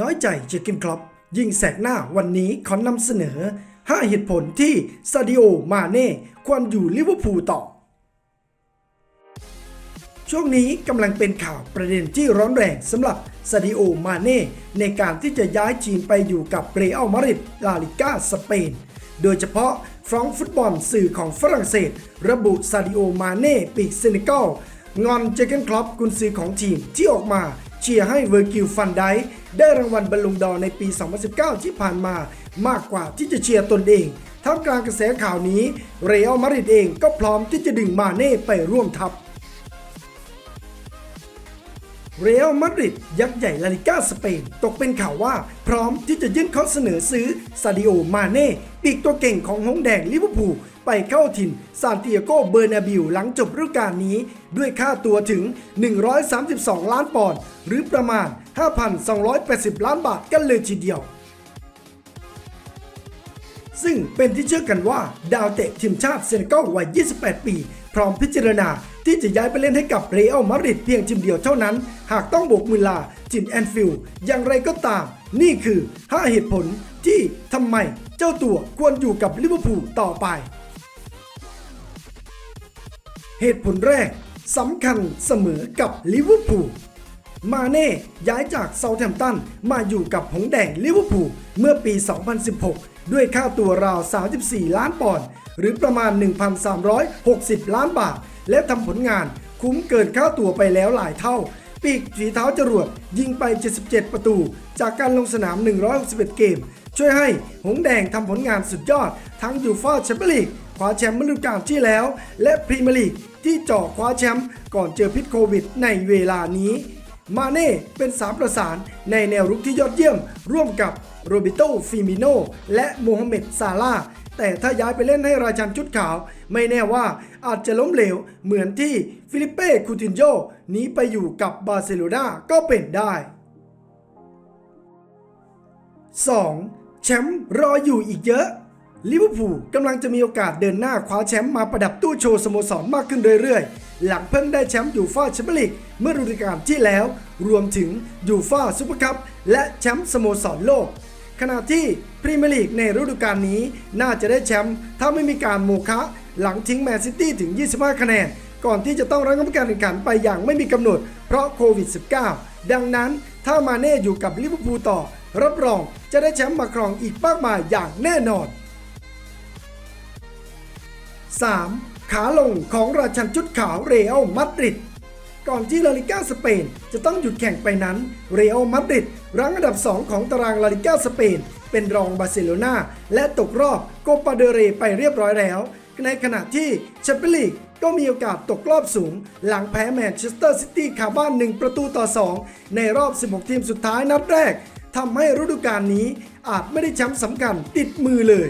น้อยใจเจอกินคล็อปยิงแสกหน้าวันนี้ขอนำเสนอ 5 เหตุผลที่ซาดิโอมาเน่ควรอยู่ลิเวอร์พูลต่อ ช่วงนี้กำลังเป็นข่าวประเด็นที่ร้อนแรงสำหรับซาดิโอมาเน่ในการที่จะย้ายทีมไปอยู่กับเรอัลมาดริดลาลิก้าสเปน โดยเฉพาะฟรองก์ฟุตบอลสื่อของฝรั่งเศส ระบุซาดิโอมาเน่ปีกเซเนกัลงอนเจเกนคลอปกุนซือของทีมที่ออกมา เชียร์ให้เวอร์กิลฟันไดได้รางวัลบอลลูนดอร์ในปี 2019 ที่ผ่านมามากกว่าที่จะเชียร์ตนเองท่ามกลางกระแสข่าวนี้ เรอัลมาดริดเองก็พร้อมที่จะดึงมาเน่ไปร่วมทัพ เรอัลมาดริดยักษ์ใหญ่ลาลิก้าสเปน ตกเป็นข่าวว่าพร้อมที่จะยื่นข้อเสนอซื้อซาดิโอมาเน่ปีกตัวเก่งของหงส์แดงลิเวอร์พูลไปเข้าถิ่นซานติอาโกเบอร์นาบิวหลังจบฤดูกาลนี้ ด้วยค่าตัวถึง 132 ล้านปอนด์หรือประมาณ 5,280 ล้านบาทกันเลยทีเดียว ซึ่งเป็นที่เชื่อกันว่า ดาวเตะทีมชาติเซนกัลวัย 28 ปี พร้อมพิจารณาที่จะย้ายไปเล่นให้กับเรอัลมาดริดเพียงทีมเดียวเท่านั้น หากต้องโบกมือลาจินแอนฟิลอย่างไรก็ตาม นี่คือ 5 เหตุผลที่ทำไมเจ้าตัวควรอยู่กับลิเวอร์พูลต่อไป เหตุผลแรกสำคัญเสมอกับลิเวอร์พูลมาเน่ย้ายจากเซาท์แฮมป์ตันมาอยู่กับหงส์แดงลิเวอร์พูลเมื่อปี 2016 ด้วยค่าตัวราว 34 ล้านปอนด์หรือประมาณ 1,360 ล้านบาท และทำผลงานคุ้มเกินค่าตัวไปแล้วหลายเท่า ปีกฝีเท้าจรวดยิงไป 77 ประตู จากการลงสนาม 161 เกม ช่วยให้หงแดงทำผลงานสุดยอด ทั้งยูฟ่าแชมเปี้ยนลีกคว้าแชมป์ฤดูกาลที่แล้ว และพรีเมียร์ลีกที่เจ่อคว้าแชมป์ก่อนเจอพิษโควิดในเวลานี้ มาเน่เป็นสามประสานในแนวรุกที่ยอดเยี่ยม ร่วมกับโรบิโตฟิมิโนและโมฮัมเหม็ดซาลาแต่ถ้าย้ายไปเล่นให้ราชันชุดขาว ไม่แน่ว่าอาจจะล้มเหลว เหมือนที่ฟิลิปเป้คูตินโญหนีไปอยู่กับบาร์เซโลนาก็เป็นได้ 2. แชมป์รออยู่อีกเยอะลิเวอร์พูลกำลังจะมีโอกาสเดินหน้าคว้าแชมป์มาประดับตู้โชว์สโมสรมากขึ้นเรื่อยๆ หลังเพิ่งได้แชมป์ยูฟ่าแชมเปี้ยนลีกเมื่อฤดูกาลที่แล้ว รวมถึงยูฟ่าซูเปอร์คัพและแชมป์สโมสรโลก ขณะที่พรีเมียร์ลีกในฤดูกาลนี้น่าจะได้แชมป์ถ้าไม่มีการโมฆะหลังทิ้งแมนซิตี้ถึง 25 คะแนน ก่อนที่จะต้องรั้งกการแข่งขันไปอย่างไม่มีกำหนด เพราะโควิด -19 ดังนั้นถ้ามาเน่อยู่กับลิเวอร์พูลต่อ รับรองจะได้แชมป์มาครองอีกมากมายอย่างแน่นอน 3. ขาลงของราชันชุดขาวเรอัลมาดริดก่อนที่ลาลิก้าสเปนจะต้องหยุดแข่งไปนั้น เรอัลมาดริดรั้งอันดับ 2 ของตารางลาลิก้าสเปน เป็นรองบาร์เซโลนาและตกรอบโกปาเดเรไปเรียบร้อยแล้ว ในขณะที่แชมเปี้ยนลีกก็มีโอกาสตกรอบสูง หลังแพ้แมนเชสเตอร์ซิตี้คาบ้าน 1 ประตูต่อ 2 ในรอบ 16 ทีมสุดท้ายนัดแรกทำให้ฤดูกาลนี้อาจไม่ได้แชมป์สำคัญติดมือเลย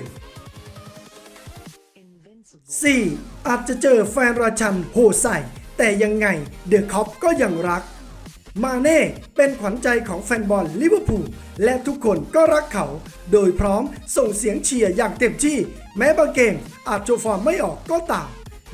4. อาจจะเจอแฟนราชันโหใส่ แต่ยังไงเดอะคอปก็ยังรัก มาเน่เป็นขวัญใจของแฟนบอลลิเวอร์พูลและทุกคนก็รักเขา โดยพร้อมส่งเสียงเชียร์อย่างเต็มที่ แม้บางเกมอาจโชว์ฟอร์มไม่ออกก็ตาม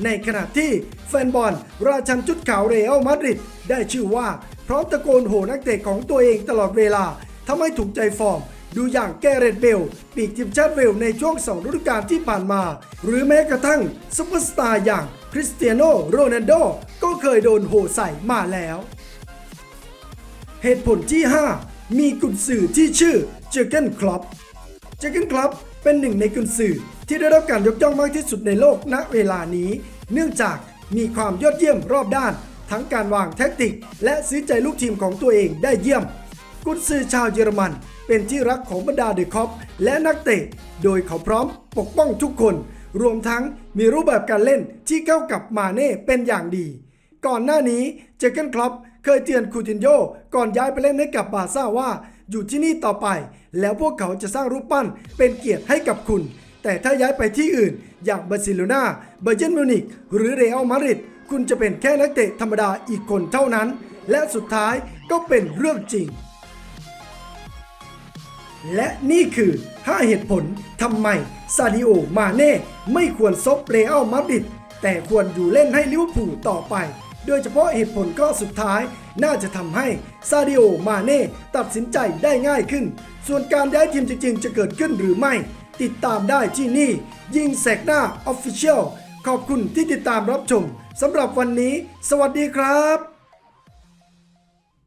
ในขณะที่แฟนบอลราชันจุดขาวเรอัลมาดริดได้ชื่อว่าพร้อมตะโกนโหนักเตะของตัวเองตลอดเวลาทำให้ถูกใจฟอร์ม ดูอย่างแกเรตเบลปีกทีมชาติเวลในช่วงสองฤดูกาลที่ผ่านมา หรือแม้กระทั่งซุปเปอร์สตาร์อย่างคริสเตียโนโรนัลโดก็เคยโดนโหใส่มาแล้ว เหตุผลที่ 5 มีกุนสื่อที่ชื่อเจอเกนคลอปเจอเกนคลอปเป็นหนึ่งในกุนสื่อที่ได้รับการยกย่องมากที่สุดในโลกณเวลานี้ เนื่องจากมีความยอดเยี่ยมรอบด้าน ทั้งการวางแท็กติก และซื้อใจลูกทีมของตัวเองได้เยี่ยม กุนซือชาวเยอรมัน เป็นที่รักของบรรดาเดอะคอปและนักเตะ โดยเขาพร้อมปกป้องทุกคน รวมทั้งมีรูปแบบการเล่นที่เข้ากับมาเน่เป็นอย่างดี ก่อนหน้านี้เจเกนคล็อปเคยเตือนคูตินโยก่อนย้ายไปเล่นให้กับบาซ่าว่าอยู่ที่นี่ต่อไป แล้วพวกเขาจะสร้างรูปปั้นเป็นเกียรติให้กับคุณ แต่ถ้าย้ายไปที่อื่น อย่างบาร์เซโลนาเบอร์เจนมิวนิกหรือเรอัลมาดริดคุณจะเป็นแค่นักเตะธรรมดาอีกคนเท่านั้น และสุดท้ายก็เป็นเรื่องจริง และนี่คือ 5 เหตุผลทำไมซาดิโอมาเน่ไม่ควรซบเรอัลมาดริดแต่ควรอยู่เล่นให้ลิเวอร์พูลต่อไป โดยเฉพาะเหตุผลก็สุดท้ายน่าจะทำให้ซาดิโอมาเน่ตัดสินใจได้ง่ายขึ้น ส่วนการย้ายทีมจริงๆ จะเกิดขึ้นหรือไม่ ติดตามได้ที่นี่ ยิงแสกหน้า Official ขอบคุณที่ติดตามรับชมสำหรับวันนี้ สวัสดีครับ